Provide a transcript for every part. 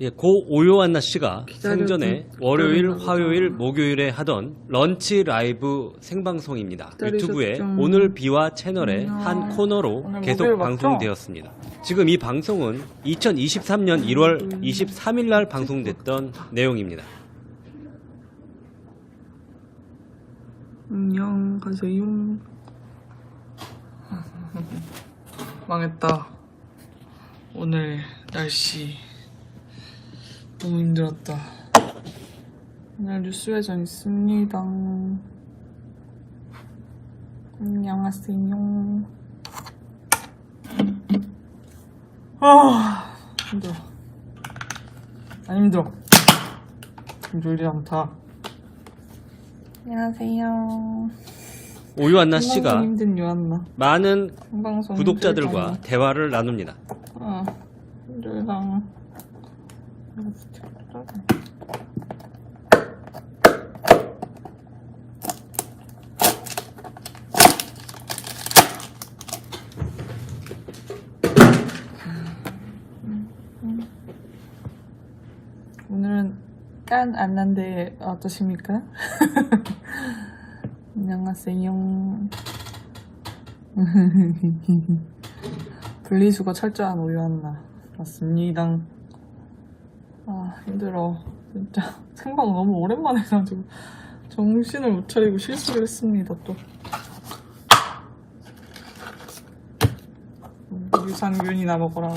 예, 고 오요한나 씨가 생전에 월요일. 화요일, 목요일에 하던 런치 라이브 생방송입니다. 유튜브에 오늘 비와 채널의 안녕. 한 코너로 계속? 방송되었습니다. 지금 이 방송은 2023년 1월 23일 날 방송됐던 내용입니다. 안녕 가세요. 망했다. 오늘 날씨 너무 힘들었다. 오늘 뉴스회전 있습니다. 안녕하세요. 아 힘들어. 안 힘들어. 힘들지 않다. 안녕하세요. 오요한나 씨가 힘든 요한나. 많은 생방송 구독자들과 힘들다. 대화를 나눕니다. 아, 힘들다. 오늘은 깐 안 난데 어떠십니까? 안녕하세요. 분리수거 철저한 우유한나 맞습니다. 아 힘들어. 진짜. 생방 너무 오랜만에 해가지고 정신을 못 차리고 실수를 했습니다 또. 음, 유산균이나 먹어라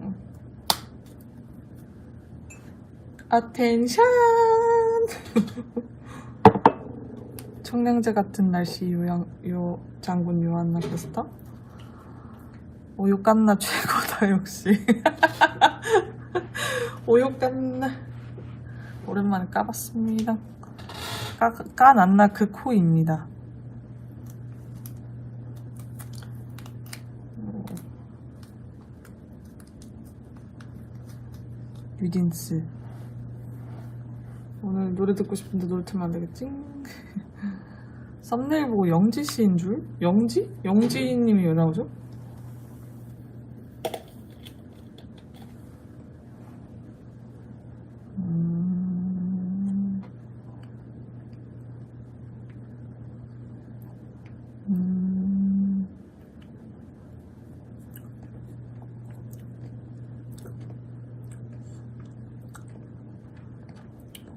응. 어텐션 청량제 같은 날씨 요양, 요 장군 요한나 캐스터 오육 깐나 최고 다 역시 깐나 오랜만에 까봤습니다 까, 까난나 그 코입니다 어. 유딘스 오늘 노래 듣고 싶은데 노래 틀면 안 되겠지? 썸네일 보고 영지 씨인 줄? 영지? 영지님이 왜 나오죠?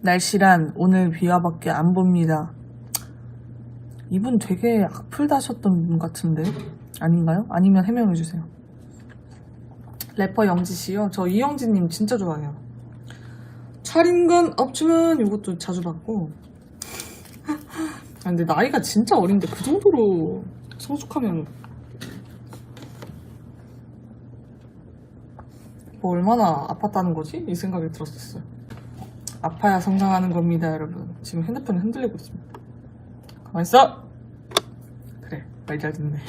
날씨란 오늘 비와밖에 안 봅니다. 이분 되게 악플 다셨던 분 같은데 아닌가요? 아니면 해명해 주세요. 래퍼 영지 씨요. 저 이영지님 진짜 좋아해요. 차린 건 없지만 이것도 자주 봤고. 아, 근데 나이가 진짜 어린데 그 정도로 성숙하면 뭐 얼마나 아팠다는 거지? 이 생각이 들었었어요. 아파야 성장하는 겁니다, 여러분. 지금 핸드폰이 흔들리고 있습니다. 가만 있어. 그래, 말 잘 듣네.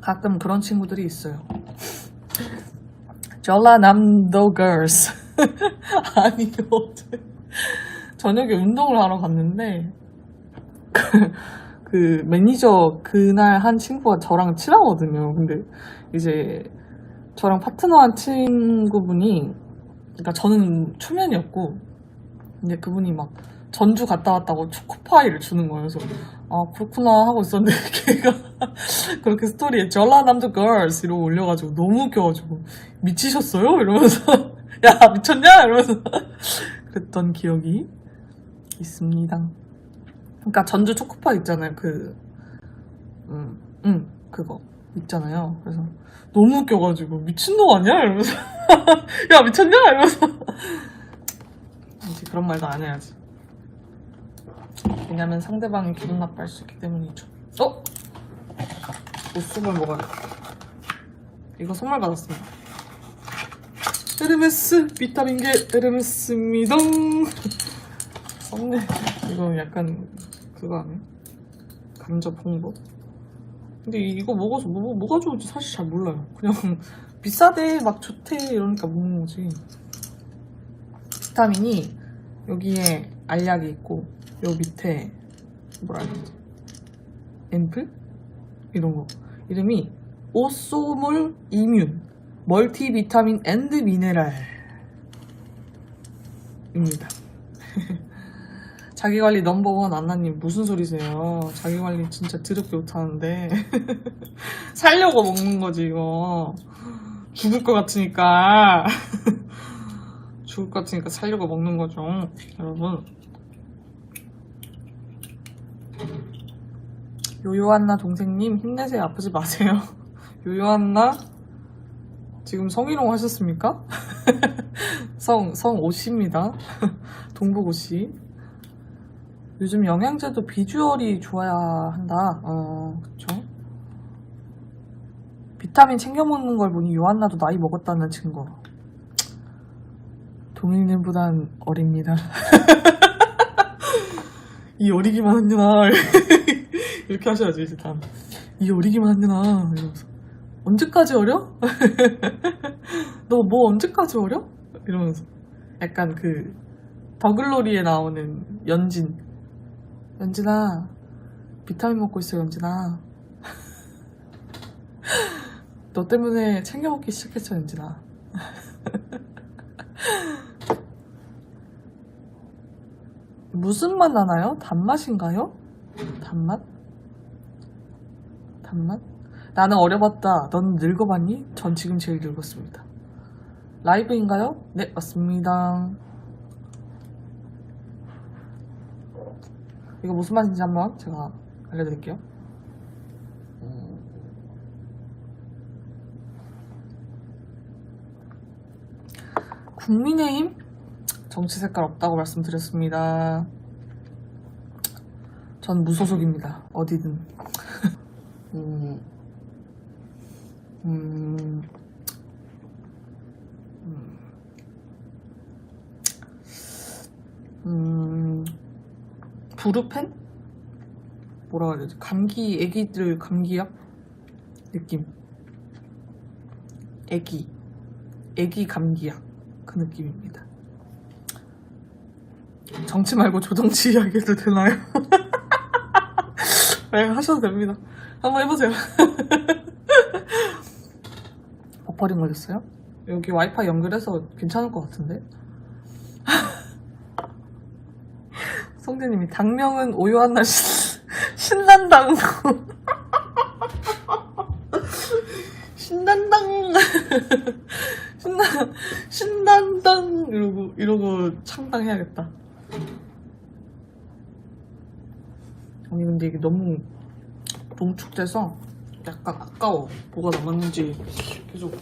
가끔 그런 친구들이 있어요. 전라남도 girls. 아니, 어제 저녁에 운동을 하러 갔는데, 그, 그 매니저 그날 한 친구가 저랑 친하거든요. 근데 이제 저랑 파트너한 친구분이, 그러니까 저는 초면이었고, 근데 그분이 막 전주 갔다 왔다고 초코파이를 주는 거예요. 그래서 아 그렇구나 하고 있었는데 걔가 그렇게 스토리에 전라남도 girls 이러고 올려가지고 너무 웃겨가지고 미치셨어요? 이러면서 야 미쳤냐? 이러면서 그랬던 기억이 있습니다. 그러니까 전주 초코파이 있잖아요. 그 음, 음, 그거 있잖아요. 그래서 너무 웃겨가지고 미친놈 아니야? 이러면서 야 미쳤냐? 이러면서 이제 그런 말도 안 해야지. 왜냐면 상대방이 기분 나빠할 수 있기 때문이죠. 어? 옷수걸 먹어야겠다. 이거 선물 받았습니다. 에르메스 비타민계 에르메스입니다. 썸네 이거 약간 그거 아니야? 감자 홍보? 근데 이거 먹어서 뭐, 뭐가 좋은지 사실 잘 몰라요. 그냥 비싸대 막 좋대 이러니까 먹는 거지. 비타민이 여기에 알약이 있고 요 밑에 뭐라 해야 되지? 앰플? 이런 거 이름이 오소몰 이뮨 멀티비타민 앤드 미네랄입니다. 자기관리 넘버원 안나님 무슨 소리세요? 자기관리 진짜 드럽게 못하는데. 살려고 먹는 거지 이거. 죽을 것 같으니까. 죽을 것 같으니까 살려고 먹는 거죠 여러분. 요요한나 동생님 힘내세요. 아프지 마세요. 요요한나 지금 성희롱 하셨습니까? 성, 성 오씨입니다. 동북 오씨 요즘 영양제도 비주얼이 좋아야 한다. 어 그쵸? 비타민 챙겨 먹는 걸 보니 요한나도 나이 먹었다는 증거. 동일님보단 어립니다. 이 어리기만 한 년아 이렇게 하셔야지 이제 다음. 이 어리기만 한 년아 이러면서. 언제까지 어려? 너 뭐 언제까지 어려? 이러면서. 약간 그 더글로리에 나오는 연진 연진아 비타민 먹고 있어 연진아 너 때문에 챙겨 먹기 시작했어 연진아 무슨 맛 나나요? 단맛인가요? 단맛? 단맛? 나는 어려봤다. 넌 늙어봤니? 전 지금 제일 늙었습니다. 라이브인가요? 네, 맞습니다. 이거 무슨 맛인지 한번 제가 알려드릴게요. 음. 국민의힘? 정치 색깔 없다고 말씀드렸습니다. 전 무소속입니다. 어디든. 음, 음, 음, 부르펜? 뭐라 해야 되지? 감기, 애기들 감기약? 느낌. 애기. 애기 감기약. 그 느낌입니다. 정치 말고 조정치 이야기 해도 되나요? 네, 하셔도 됩니다. 한번 해보세요. 버퍼링 걸렸어요? 여기 와이파이 연결해서 괜찮을 것 같은데? 성재님이 당명은 오요 하나 신, 신난당 신난당 신난 신난당 이러고 이러고 창당해야겠다. 아니 근데 이게 너무 농축돼서 약간 아까워. 뭐가 남았는지 계속.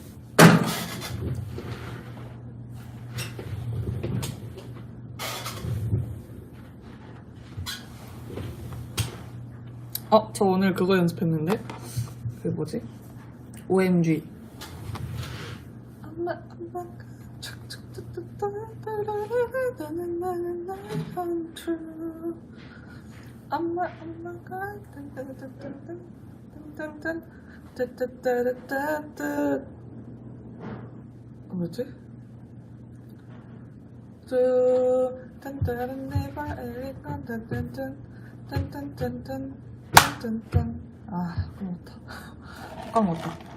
어, 저 오늘 그거 연습했는데. 그 뭐지? OMG. 뭐지? 뚜 딴따란 내발 엘리건 딴딴딴 딴딴딴딴 딴딴딴 아 까먹었다 까먹었다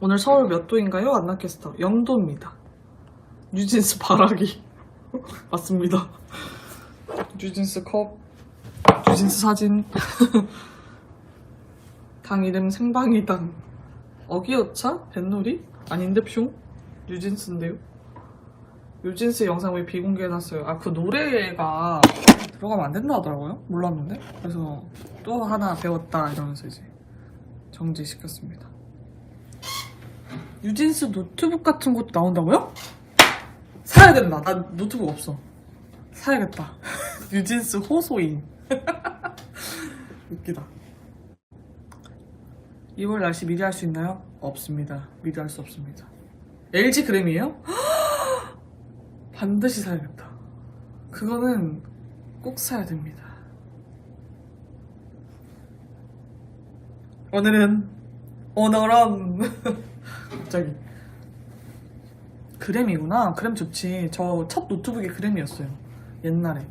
오늘 서울 몇 도인가요? 안나캐스터. 0도입니다. 뉴진스 바라기. 맞습니다. 뉴진스 컵. 뉴진스 사진. 당 이름 생방이당. 어기여차? 뱃놀이? 아닌데 뿅? 뉴진스인데요 뉴진스 영상 왜 비공개해놨어요 아 그 노래가 들어가면 안 된다 하더라고요 몰랐는데 그래서 또 하나 배웠다 이러면서 이제 정지시켰습니다 뉴진스 노트북 같은 것도 나온다고요? 사야 된다. 나 노트북 없어. 사야겠다. 뉴진스 호소인. 웃기다. 2월 날씨 미리 할 수 있나요? 없습니다. 미리 할 수 없습니다. LG 그램이에요? 반드시 사야겠다. 그거는 꼭 사야 됩니다. 오늘은 오늘은 갑자기 그램이구나 그램 좋지 저 첫 노트북이 그램이었어요 옛날에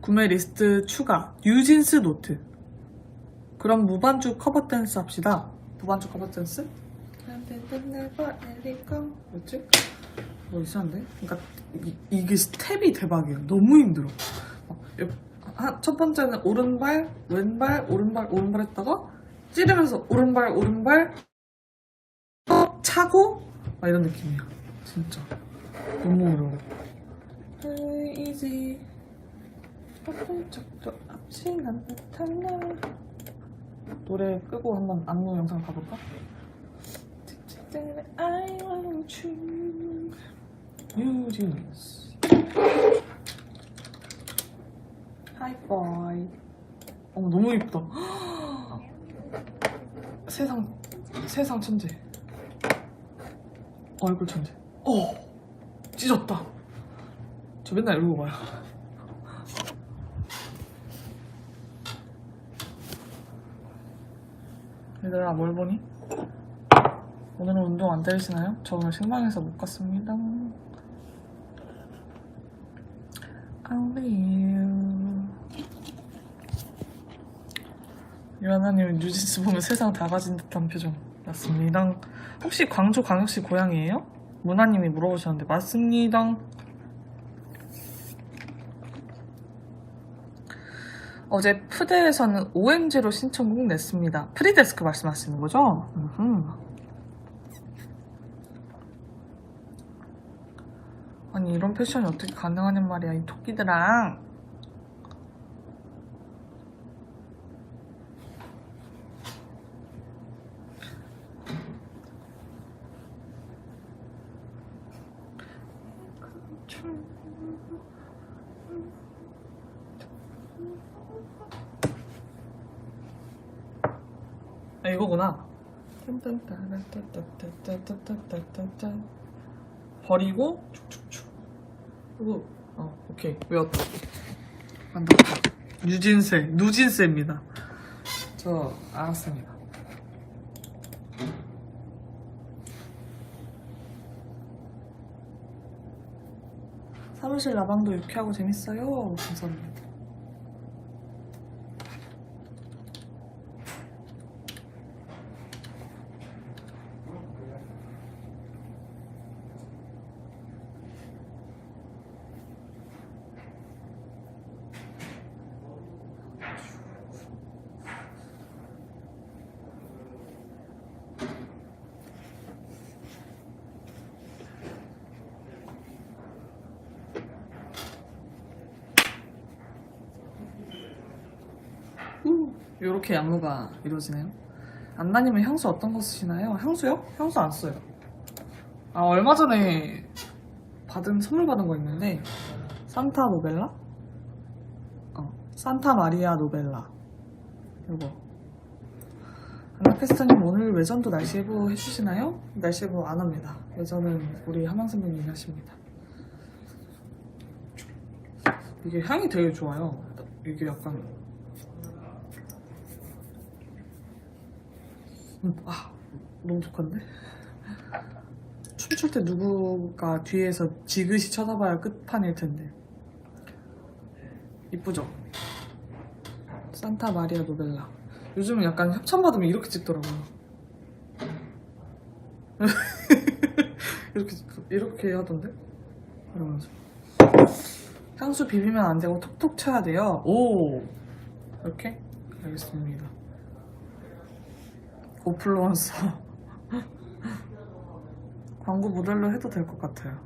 구매 리스트 추가. 뉴진스 노트. 그럼 무반주 커버 댄스 합시다. 무반주 커버 댄스? 뭐지? 뭐 이상한데? 그러니까 이, 이게 스텝이 대박이에요. 너무 힘들어. 첫 번째는 오른발, 왼발, 오른발, 오른발 했다가 찌르면서 오른발, 오른발 어, 차고 막 이런 느낌이야. 진짜 너무 어려워. 이지 척도 없이 난 나타나 노래 끄고 한번 안무 영상 봐볼까? I want you 뉴진스 하이파이 어머 너무 예쁘다. 세상 세상 천재. 얼굴 천재. 어 찢었다. 저 맨날 이러고 봐요. 얘들아 뭘 보니? 오늘은 운동 안 때리시나요? 저 오늘 실망해서 못 갔습니다 아우리유 유하나님 뉴진스 보면 세상 다 가진 듯한 표정 맞습니다 혹시 광주 광역시 고향이에요? 문화님이 물어보셨는데 맞습니다 어제 푸대에서는 OMG로 신청곡 냈습니다 프리데스크 말씀하시는 거죠? 음흠. 아니 이런 패션이 어떻게 가능하냔 말이야 이 토끼들아. 아 이거구나. 버리고 축축축 그리고 어 오케이. 외웠다. 만들었다. 유진세 누진세입니다. 저 알았습니다. 사무실 라방도 유쾌하고 재밌어요. 감사합니다 이렇게 안무가 이루어지네요. 안나님은 향수 어떤 거 쓰시나요? 향수요? 향수 안 써요. 아 얼마 전에 받은 선물 받은 거 있는데 산타 노벨라? 어 산타 마리아 노벨라 이거 안나페스타님 오늘 외전도 날씨 예보 해주시나요? 날씨 예보 안 합니다. 외전은 우리 하망 선배님이 하십니다. 이게 향이 되게 좋아요. 이게 약간 음, 아, 너무 독한데? 춤출 때 누구가 뒤에서 지그시 쳐다봐야 끝판일 텐데. 이쁘죠? 산타 마리아 노벨라. 요즘은 약간 협찬받으면 이렇게 찍더라고요. 이렇게, 이렇게 하던데? 이러면서. 향수 비비면 안 되고 톡톡 쳐야 돼요. 오! 이렇게? 알겠습니다. 오플루언서 광고 모델로 해도 될 것 같아요.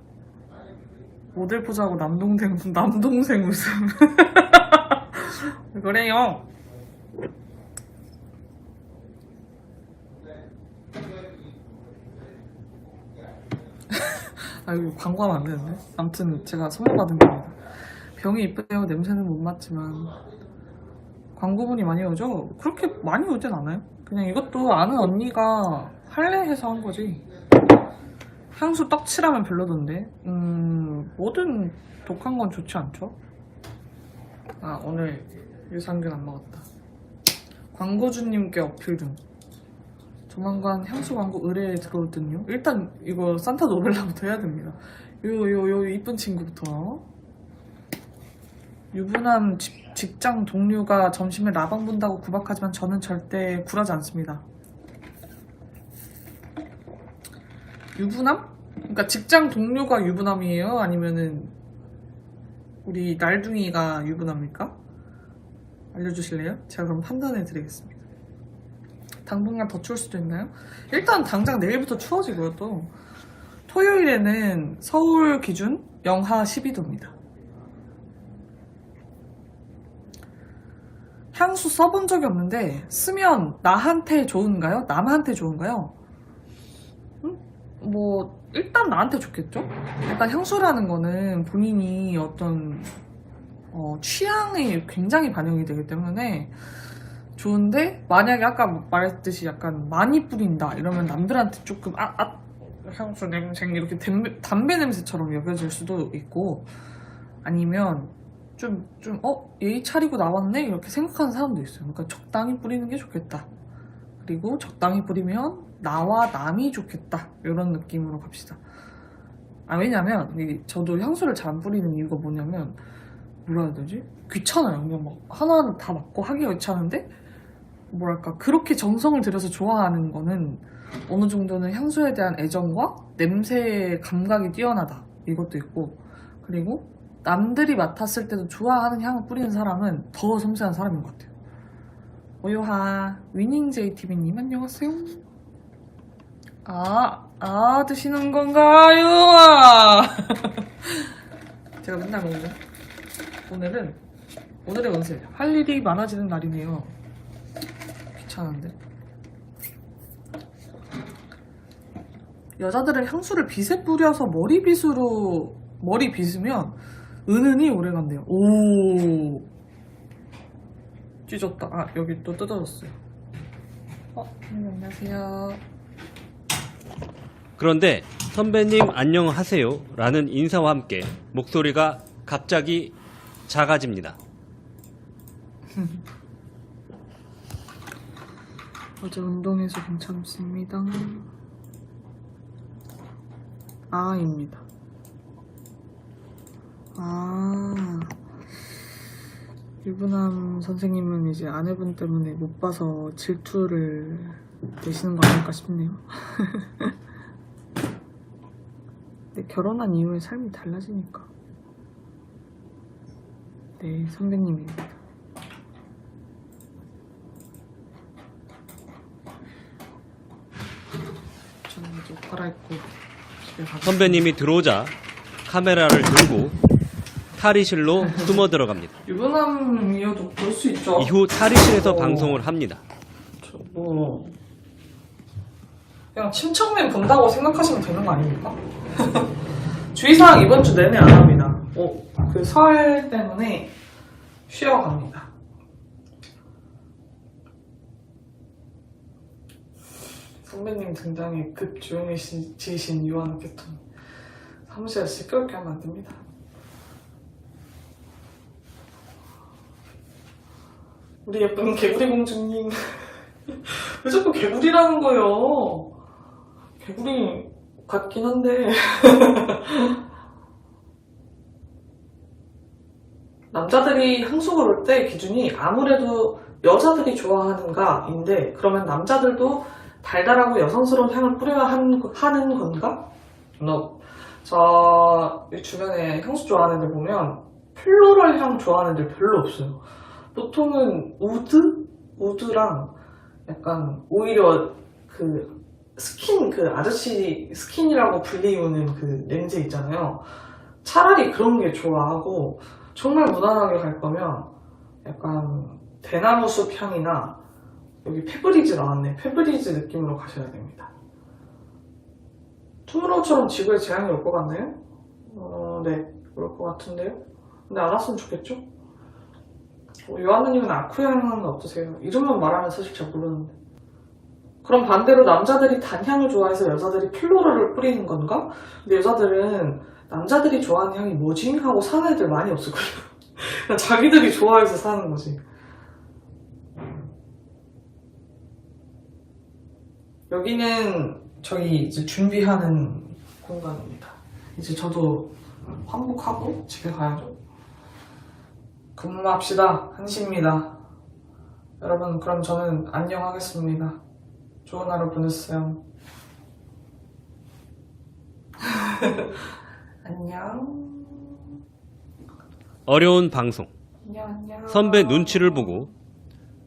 모델 포즈하고 남동생 남동생 웃음. 왜 그래요? 아 이거 광고하면 안 되는데. 아무튼 제가 선물 받은 겁니다. 병이 이쁘대요. 냄새는 못 맡지만 광고분이 많이 오죠? 그렇게 많이 오진 않아요. 그냥 이것도 아는 언니가 할래 해서 한 거지. 향수 떡칠하면 별로던데. 음, 뭐든 독한 건 좋지 않죠? 아, 오늘 유산균 안 먹었다. 광고주님께 어필 중. 조만간 향수 광고 의뢰에 들어올 듯요. 일단 이거 산타 노벨라부터 해야 됩니다. 요, 요, 요 이쁜 친구부터. 유부남 직- 직장 동료가 점심에 라방 본다고 구박하지만 저는 절대 굴하지 않습니다. 유부남? 그러니까 직장 동료가 유부남이에요? 아니면은 우리 날둥이가 유부남입니까? 알려주실래요? 제가 그럼 판단해 드리겠습니다. 당분간 더 추울 수도 있나요? 일단 당장 내일부터 추워지고요 또 토요일에는 서울 기준 영하 12도입니다. 향수 써본 적이 없는데 쓰면 나한테 좋은가요? 남한테 좋은가요? 음? 뭐 일단 나한테 좋겠죠? 일단 향수라는 거는 본인이 어떤 어, 취향이 굉장히 반영이 되기 때문에 좋은데 만약에 아까 말했듯이 약간 많이 뿌린다 이러면 남들한테 조금 아, 아 향수 냄새 이렇게 담배, 담배 냄새처럼 여겨질 수도 있고 아니면 좀, 좀, 어? 예의 차리고 나왔네? 이렇게 생각하는 사람도 있어요. 그러니까 적당히 뿌리는 게 좋겠다. 그리고 적당히 뿌리면 나와 남이 좋겠다. 이런 느낌으로 갑시다. 아, 왜냐면, 이 저도 향수를 잘 안 뿌리는 이유가 뭐냐면, 뭐라 해야 되지? 귀찮아요. 그냥 막 하나는 다 맞고 하기가 귀찮은데, 뭐랄까, 그렇게 정성을 들여서 좋아하는 거는 어느 정도는 향수에 대한 애정과 냄새 감각이 뛰어나다. 이것도 있고, 그리고 남들이 맡았을 때도 좋아하는 향을 뿌리는 사람은 더 섬세한 사람인 것 같아요. 오요하 위닝제이TV님 안녕하세요. 아, 아 드시는 건가요? 아. 제가 맨날 먹는 오늘은 오늘의 운세 할 일이 많아지는 날이네요. 귀찮은데. 여자들은 향수를 빗에 뿌려서 머리 빗으로 머리 빗으면 은은히 오래 간대요. 오. 찢었다. 아, 여기 또 뜯어졌어요. 어, 네, 안녕하세요. 그런데 선배님 안녕하세요 라는 인사와 함께 목소리가 갑자기 작아집니다. 어제 운동해서 괜찮습니다. 아입니다. 아. 유부남 선생님은 이제 아내분 때문에 못 봐서 질투를 내시는 거 아닐까 싶네요. 근데 결혼한 이후에 삶이 달라지니까. 네, 선배님입니다. 저는 이제 옷 갈아입고 집에 가겠습니다. 선배님이 들어오자 카메라를 들고 탈의실로 숨어 들어갑니다. 유부남이어도 볼 수 있죠. 이후 탈의실에서 어. 방송을 합니다. 뭐 그냥 침착맨 본다고 생각하시면 되는 거 아닙니까? 주의사항 이번 주 내내 안 합니다. 어, 그 설 때문에 쉬어 갑니다. 선배님 등장에 급 조용해지신 유한 개통 사무실에 시끄럽게 하면 안 됩니다. 우리 예쁜 개구리 공주님 왜 자꾸 개구리라는 거예요? 개구리 같긴 한데 남자들이 향수 고를 때 기준이 아무래도 여자들이 좋아하는가인데 그러면 남자들도 달달하고 여성스러운 향을 뿌려야 하는, 건가? No. 저 주변에 향수 좋아하는 애들 보면 플로럴 향 좋아하는 애들 별로 없어요. 보통은 우드? 우드랑 약간 오히려 그 스킨 그 아저씨 스킨이라고 불리우는 그 냄새 있잖아요. 차라리 그런 게 좋아하고 정말 무난하게 갈 거면 약간 대나무 숲 향이나 여기 페브리즈 나왔네. 페브리즈 느낌으로 가셔야 됩니다. 투모로우처럼 지구에 재앙이 올 것 같나요? 어, 네. 그럴 것 같은데요? 근데 안 왔으면 좋겠죠? 어, 요한누님은 아쿠향은 어떠세요? 이름만 말하면 사실 잘 모르는데. 그럼 반대로 남자들이 단향을 좋아해서 여자들이 플로럴을 뿌리는 건가? 근데 여자들은 남자들이 좋아하는 향이 뭐지? 하고 사는 애들 많이 없을 거예요. 자기들이 좋아해서 사는 거지. 여기는 저희 이제 준비하는 공간입니다. 이제 저도 환복하고 집에 가야죠. 근무합시다. 한시입니다. 여러분, 그럼 저는 안녕하겠습니다. 좋은 하루 보내세요. 안녕. 어려운 방송. 안녕, 안녕. 선배 눈치를 보고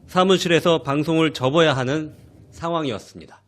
사무실에서 방송을 접어야 하는 상황이었습니다.